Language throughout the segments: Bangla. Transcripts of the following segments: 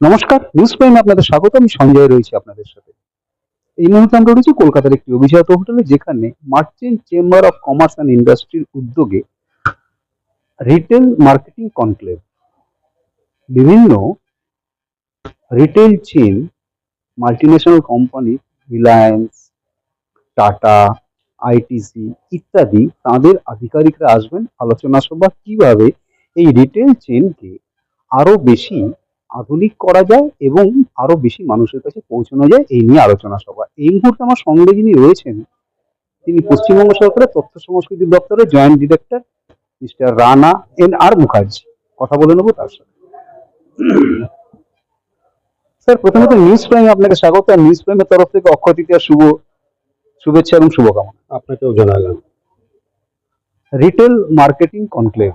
নমস্কার নিউজ প্রাইমে আপনাদের স্বাগত আমি সঞ্জয় রয়েছি আপনাদের সাথে। এই মুহূর্তে আমরা রয়েছি কলকাতার একটি অভিজাত হোটেলে, যেখানে merchant chamber of commerce and ইন্ডাস্ট্রির উদ্যোগে রিটেল মার্কেটিং কনক্লেভ। বিভিন্ন retail chain multinational company, Reliance, Tata, ITC ইত্যাদি, তাদের আধিকারিকরা আসবেন আলোচনা সভা কীভাবে এই রিটেল চেনকে আরও বেশি আধুনিক করা যায় এবং আরও বেশি মানুষের কাছে পৌঁছানো যায় এই নিয়ে আলোচনা সভা। এই মুহূর্তে আমার সঙ্গে যিনি রয়েছেন তিনি পশ্চিমবঙ্গ সরকারের তথ্য সংস্কৃতি দপ্তরের joint director mister Rana N R Mukherjee. কথা বলে নেব তার সাথে। স্যার প্রথমত নিউজ প্রাইমে আপনাকে স্বাগত। আর নিউজ প্রাইমের তরফ থেকে অক্ষয় তৃতীয়া শুভ শুভেচ্ছা এবং শুভকামনা। আপনাকেও জানালাম। Retail marketing conclave.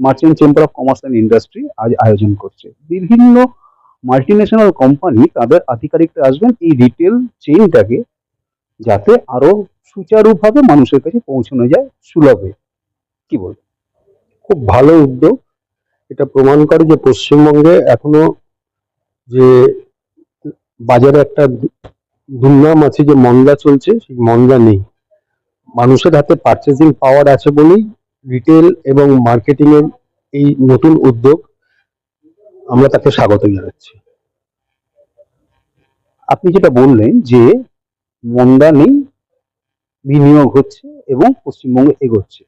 Merchant chamber of commerce and industry আজ আয়োজন করছে। বিভিন্ন মাল্টিন্যাশনাল কোম্পানি তাদের আধিকারিকরা আসবেন এই রিটেল চেইনটাকে যাতে আরও সুচারুভাবে মানুষের কাছে পৌঁছানো যায় সুলভে। কি বলব খুব ভালো উদ্যোগ। এটা প্রমাণ করে যে পশ্চিমবঙ্গে এখনও যে বাজারে একটা দুর্নাম আছে যে মন্দা চলছে, সেই মন্দা নেই। মানুষের হাতে পারচেসিং পাওয়ার আছে বলেই রিটেল এবং মার্কেটিং এর এই নতুন উদ্যোগ আমরা তাকে স্বাগত জানাচ্ছি। আপনি যেটা বললেন যে মন্দা নেই, বিনিয়োগ হচ্ছে এবং পশ্চিমবঙ্গে এগোচ্ছে।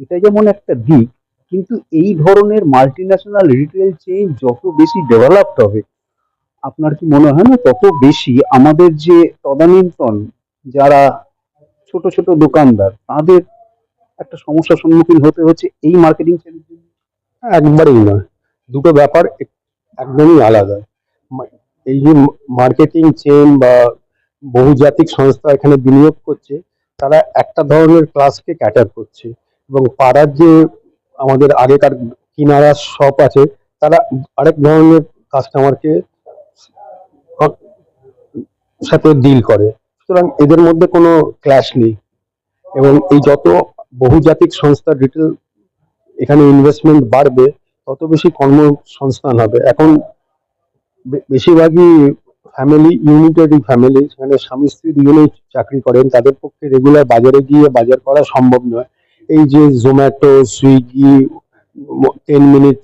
এটা যেমন একটা দিক, কিন্তু এই ধরনের মাল্টিন্যাশনাল রিটেল চেইন যত বেশি ডেভেলপড হবে, আপনার কি মনে হয় না তত বেশি আমাদের যে তদানীন্তন যারা ছোট ছোট দোকানদার, তাদের একটা সমস্যার সম্মুখীন হতে হচ্ছে এই মার্কেটিং জন্য। একবারেই নয় দুটো ব্যাপার একদমই আলাদা। এই যে মার্কেটিং চেন বা বহুজাতিক সংস্থা এখানে বিনিয়োগ করছে, তারা একটা ধরনের ক্লাসকে ক্যাটার করছে এবং পাড়ার যে আমাদের আগেকার কিনারা শপ আছে, তারা আরেক ধরনের কাস্টমারকে সাথে ডিল করে। সুতরাং এদের মধ্যে কোনো ক্ল্যাশ নেই। এবং এই যত বহুজাতিক সংস্থা রিটেল এখানে ইনভেস্টমেন্ট বাড়বে, তত বেশি কর্মসংস্থান হবে। এখন বেশিরভাগই ফ্যামিলি ইউনিটারি ফ্যামিলি সেখানে স্বামী স্ত্রী দুজনেই চাকরি করেন। তাদের পক্ষে রেগুলার বাজারে গিয়ে বাজার করা সম্ভব নয়। এই যে Zomato Swiggy ten minute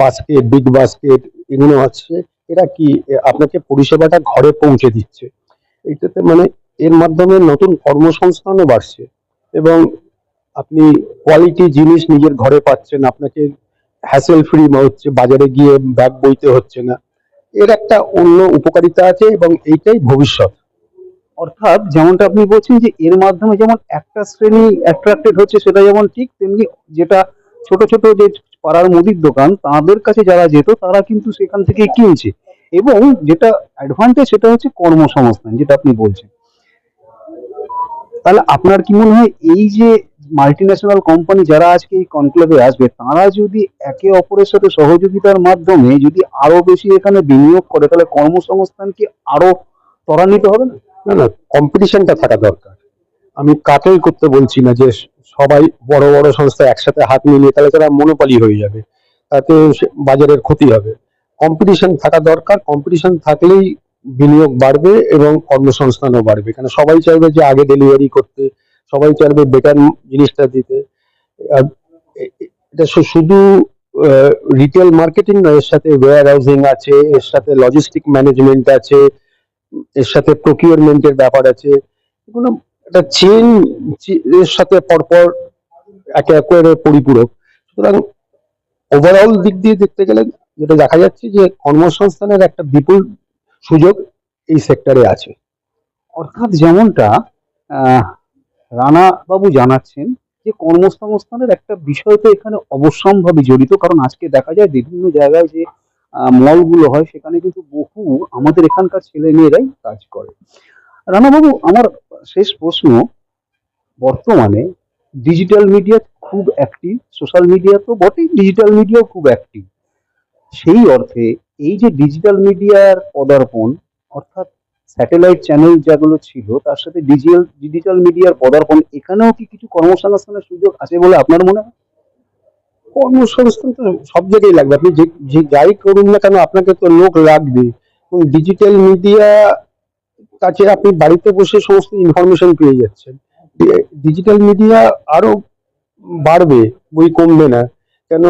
basket big basket এগুলো আছে এরা কি আপনাকে পরিষেবাটা ঘরে পৌঁছে দিচ্ছে। এটাতে মানে এর মাধ্যমে নতুন কর্মসংস্থানও বাড়ছে এবং আপনি কোয়ালিটি জিনিস নিজের ঘরে পাচ্ছেন, আপনাকে হ্যাসেল ফ্রি হচ্ছে, বাজারে গিয়ে ব্যাগ বইতে হচ্ছে না। এর একটা অন্য উপকারিতা আছে এবং এইটাই ভবিষ্যৎ। অর্থাৎ যেমনটা আপনি বলছেন যে এর মাধ্যমে যেমন একটা শ্রেণি অ্যাট্রাক্টেড হচ্ছে, সেটা যেমন ঠিক, তেমনি যেটা ছোট ছোট যে পাড়ার মুদির দোকান, তাদের কাছে যারা যেত, তারা কিন্তু সেখান থেকে কিনছে। এবং যেটা অ্যাডভান্টেজ সেটা হচ্ছে কর্মসংস্থান, যেটা আপনি বলছেন। তাহলে আপনার কি মনে হয়, এই যে মাল্টিন্যাশনাল কোম্পানি যারা আজকে এই কনক্লেভে আসবে, তারা যদি একে অপরের সাথে সহযোগিতার মাধ্যমে যদি আরও বেশি এখানে বিনিয়োগ করে, তাহলে কর্মসংস্থান কি আরও ত্বরান্বিত হবে না? না না কম্পিটিশনটা থাকা দরকার। আমি কাটেল করতে বলছি না যে সবাই বড় বড় সংস্থা একসাথে হাত মিলিয়ে তাহলে তারা মনোপালি হয়ে যাবে, তাতে বাজারের ক্ষতি হবে। কম্পিটিশন থাকা দরকার কম্পিটিশন থাকলেই বিনিয়োগ বাড়বে এবং কর্মসংস্থানও বাড়বে। কারণ সবাই চাইবে যে আগে ডেলিভারি করতে সবাই চাইবে বেটার জিনিসটা দিতে। এটা শুধু রিটেল মার্কেটিং নয়, এর সাথে ওয়্যার হাউসিং আছে, এর সাথে লজিস্টিক ম্যানেজমেন্ট আছে, এর সাথে প্রকিউরমেন্টের ব্যাপার আছে। এগুলো একটা চেন এর সাথে পরপর একে একের পরিপূরক। সুতরাং ওভারঅল দিক দিয়ে দেখতে গেলে যেটা দেখা যাচ্ছে যে কর্মসংস্থানের একটা বিপুল সুযোগ এই সেক্টরে আছে। অর্থাৎ যেমনটা রানা বাবু জানাচ্ছেন যে কর্মসংস্থানের একটা বিষয় তো এখানে অবশ্যম্ভাবী জড়িত, কারণ আজকে দেখা যায় বিভিন্ন জায়গায় যে মলগুলো হয়, সেখানে কিন্তু বহু আমাদের এখানকার ছেলে মেয়েরাই কাজ করে। রানা বাবু আমার শেষ প্রশ্ন, বর্তমানে ডিজিটাল মিডিয়া খুব অ্যাক্টিভ সোশ্যাল মিডিয়া তো বটেই ডিজিটাল মিডিয়াও খুব অ্যাক্টিভ সেই অর্থে এই যে ডিজিটাল মিডিয়ার পদার্পণ, অর্থাৎ স্যাটেলাইট চ্যানেল যেগুলো ছিল, তার সাথে ডিজিটাল ডিজিটাল মিডিয়ার পদার্পণ, এখানেও কি কিছু কর্মসংস্থানের সুযোগ আছে বলে আপনার মনে হয়? কর্মসংস্থান তো সব জায়গায় লাগবে। আপনি যে যাই করুন না কেন, আপনাকে তো লোক লাগবে এবং ডিজিটাল মিডিয়া কাছে আপনি বাড়িতে বসে সমস্ত ইনফরমেশন পেয়ে যাচ্ছেন। ডিজিটাল মিডিয়া আরও বাড়বে, বই কমবে না। কেন?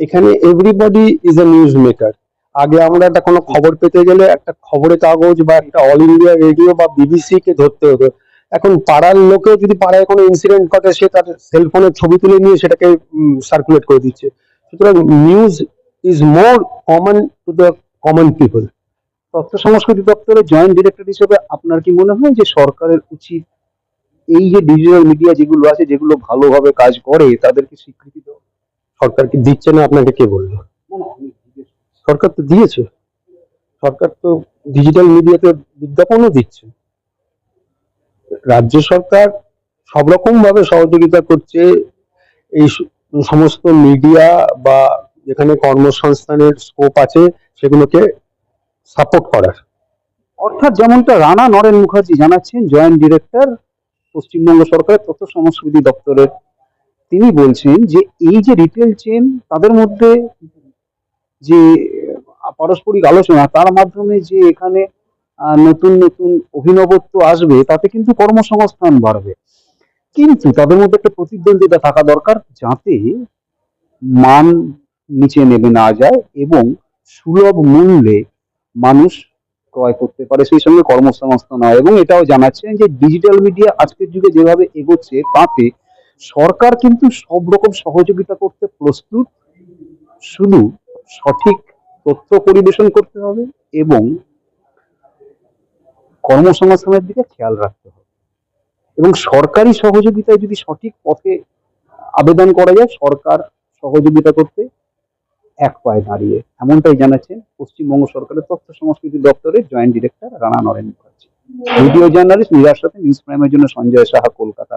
এখানে everybody is a news maker আগে আমরা একটা কোনো খবর পেতে গেলে একটা খবরের কাগজ বা একটা অল ইন্ডিয়া রেডিও বা বিবিসি কে ধরতে হতো। এখন পাড়ার লোকে যদি পাড়ায় কোনো ইনসিডেন্ট ঘটে, সে তার সেলফোনের ছবি তুলে নিয়ে সেটাকে সার্কুলেট করে দিচ্ছে। সুতরাং news is more common to the common people তথ্য সংস্কৃতি দপ্তরের জয়েন্ট ডিরেক্টর হিসেবে আপনার কি মনে হয় যে সরকারের উচিত এই যে ডিজিটাল মিডিয়া যেগুলো আছে, যেগুলো ভালোভাবে কাজ করে, তাদেরকে স্বীকৃতি দেওয়া? সরকার কি দিচ্ছে না? আপনাকে কে বলল না, না, আমি জিজ্ঞেস করছি। সরকার তো দিয়েছে। সরকার তো ডিজিটাল মিডিয়াতে বিজ্ঞাপনও দিচ্ছে। রাজ্য সরকার সব রকম ভাবে সহযোগিতা করছে। এই সমস্ত মিডিয়া বা যেখানে কর্মসংস্থানের স্কোপ আছে, সেগুলোকে সাপোর্ট করার। অর্থাৎ যেমনটা রানা নরেন মুখার্জি জানাচ্ছেন, জয়েন্ট ডিরেক্টর, পশ্চিমবঙ্গ সরকারের তথ্য সংস্কৃতি দপ্তরের, তিনি বলছেন যে এই যে রিটেল চেন তাদের মধ্যে যে পারস্পরিক আলোচনা, তার মাধ্যমে যে এখানে নতুন নতুন অভিনবত্ব আসবে, তাতে কিন্তু কর্মসংস্থান বাড়বে। কিন্তু তাদের মধ্যে একটা প্রতিদ্বন্দ্বিতা থাকা দরকার যাতে মান নিচে নেমে না যায় এবং সুলভ মূল্যে মানুষ ক্রয় করতে পারে সেই সঙ্গে কর্মসংস্থান হয়। এবং এটাও জানাচ্ছেন যে, ডিজিটাল মিডিয়া আজকের যুগে যেভাবে এগোচ্ছে, তাতে সরকার কিন্তু সব রকম সহযোগিতা করতে প্রস্তুত। শুধু সঠিক তথ্য পরিবেশন করতে হবে এবং কর্মসংস্থানের দিকে খেয়াল রাখতে হবে। এবং সরকারি সহযোগিতায় যদি সঠিক পথে আবেদন করা যায়, সরকার সহযোগিতা করতে এক পায়ে দাঁড়িয়ে। এমনটাই জানাচ্ছেন পশ্চিমবঙ্গ সরকারের তথ্য সংস্কৃতি দপ্তরের joint director Rana Naren Mukherjee. Video journalist নিরার সাথে নিউজ প্রাইমের জন্য সঞ্জয় সাহা কলকাতা